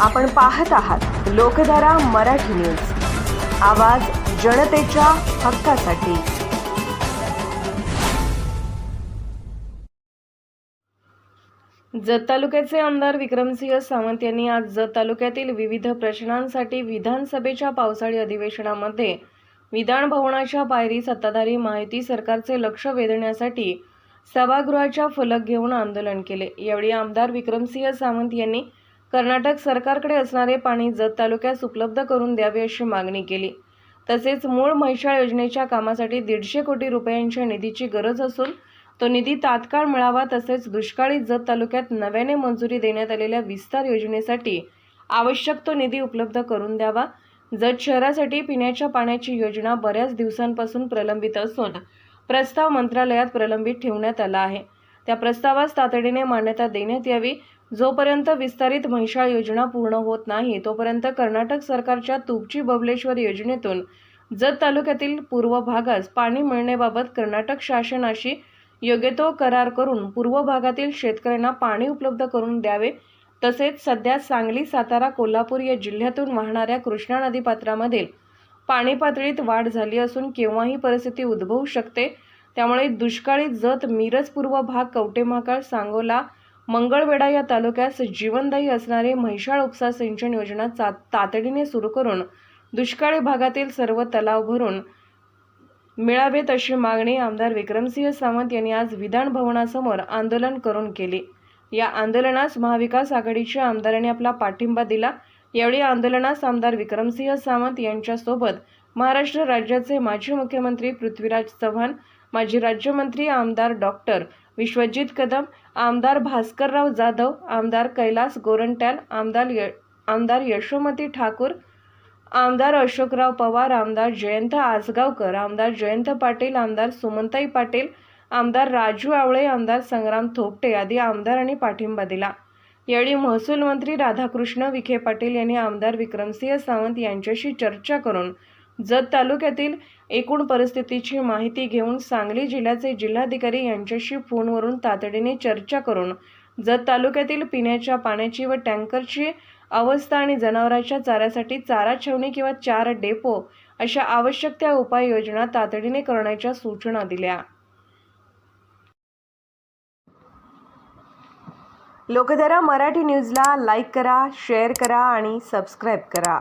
आपण पाहत आहात लोकधारा मराठी न्यूज. आवाज जनतेच्या हक्कासाठी. जत तालुक्याचे आमदार विक्रमसिंह सावंत यांनी आज जत तालुक्यातील विविध प्रश्नांसाठी विधानसभेच्या पावसाळी अधिवेशनामध्ये विधान भवनाच्या पायरी सत्ताधारी माहिती सरकारचे लक्ष वेधण्यासाठी सभागृहाच्या फलक घेऊन आंदोलन केले. यावेळी आमदार विक्रमसिंह सावंत यांनी कर्नाटक सरकारकडे असणारे पाणी जत तालुक्यास उपलब्ध करून द्यावे अशी मागणी केली. तसेच मूळ म्हैसाळ योजनेच्या कामासाठी दीडशे कोटी रुपयांच्या निधीची गरज असून तो निधी तात्काळ मिळावा तसेच दुष्काळी जत तालुक्यात नव्याने मंजुरी देण्यात आलेल्या विस्तार योजनेसाठी आवश्यक तो निधी उपलब्ध करून द्यावा. जत शहरासाठी पिण्याच्या पाण्याची योजना बऱ्याच दिवसांपासून प्रलंबित असून प्रस्ताव मंत्रालयात प्रलंबित ठेवण्यात आला आहे. त्या प्रस्तावास तातडीने मान्यता देण्यात यावी. जोपर्यंत विस्तारित म्हैसाळ योजना पूर्ण होत नाही तोपर्यंत कर्नाटक सरकारच्या तुपची बबलेश्वर योजनेतून जत तालुक्यातील पूर्व भागास पाणी मिळण्याबाबत कर्नाटक शासनाशी योग्य तो करार करून पूर्व भागातील शेतकऱ्यांना पाणी उपलब्ध करून द्यावे. तसेच सध्या सांगली सातारा कोल्हापूर या जिल्ह्यातून वाहणाऱ्या कृष्णा नदी पात्रामधील पाणी पातळीत वाढ झाली असून केव्हाही परिस्थिती उद्भवू शकते. त्यामुळे दुष्काळी जत मिरज पूर्व भाग कवटेमहाकाळ सांगोला मंगळवेढा या तालुक्यास जीवनदायी असणारे म्हैशाळ उपसा सिंचन योजना चा तातडीने सुरू करून दुष्काळी भागातील सर्व तलाव भरून मिळावेत अशी मागणी आमदार विक्रमसिंह सावंत यांनी आज विधान भवनासमोर आंदोलन करून केली. या आंदोलनास महाविकास आघाडीच्या आमदारांनी आपला पाठिंबा दिला. यावेळी आंदोलनास आमदार विक्रमसिंह सावंत यांच्यासोबत महाराष्ट्र राज्याचे माजी मुख्यमंत्री पृथ्वीराज चव्हाण माजी राज्यमंत्री आमदार डॉक्टर विश्वजित कदम आमदार भास्करराव जाधव आमदार कैलास गोरंट्याल आमदार य आमदार यशोमती ठाकूर आमदार अशोकराव पवार आमदार जयंत आसगावकर आमदार जयंत पाटील आमदार सुमंताई पाटील आमदार राजू आवळे आमदार संग्राम थोपटे आदी आमदारांनी पाठिंबा दिला. यावेळी महसूल मंत्री राधाकृष्ण विखे पाटील यांनी आमदार विक्रमसिंह सावंत यांच्याशी चर्चा करून जत तालुक्यातील एकूण परिस्थितीची माहिती घेऊन सांगली जिल्ह्याचे जिल्हाधिकारी यांच्याशी फोनवरून तातडीने चर्चा करून जत तालुक्यातील पिण्याच्या पाण्याची व टँकरची अवस्था आणि जनावरांच्या चाऱ्यासाठी चारा छावणी किंवा चार डेपो अशा आवश्यक त्या उपाययोजना तातडीने करण्याच्या सूचना दिल्या. लोकधारा मराठी न्यूजला लाईक करा शेअर करा आणि सबस्क्राईब करा.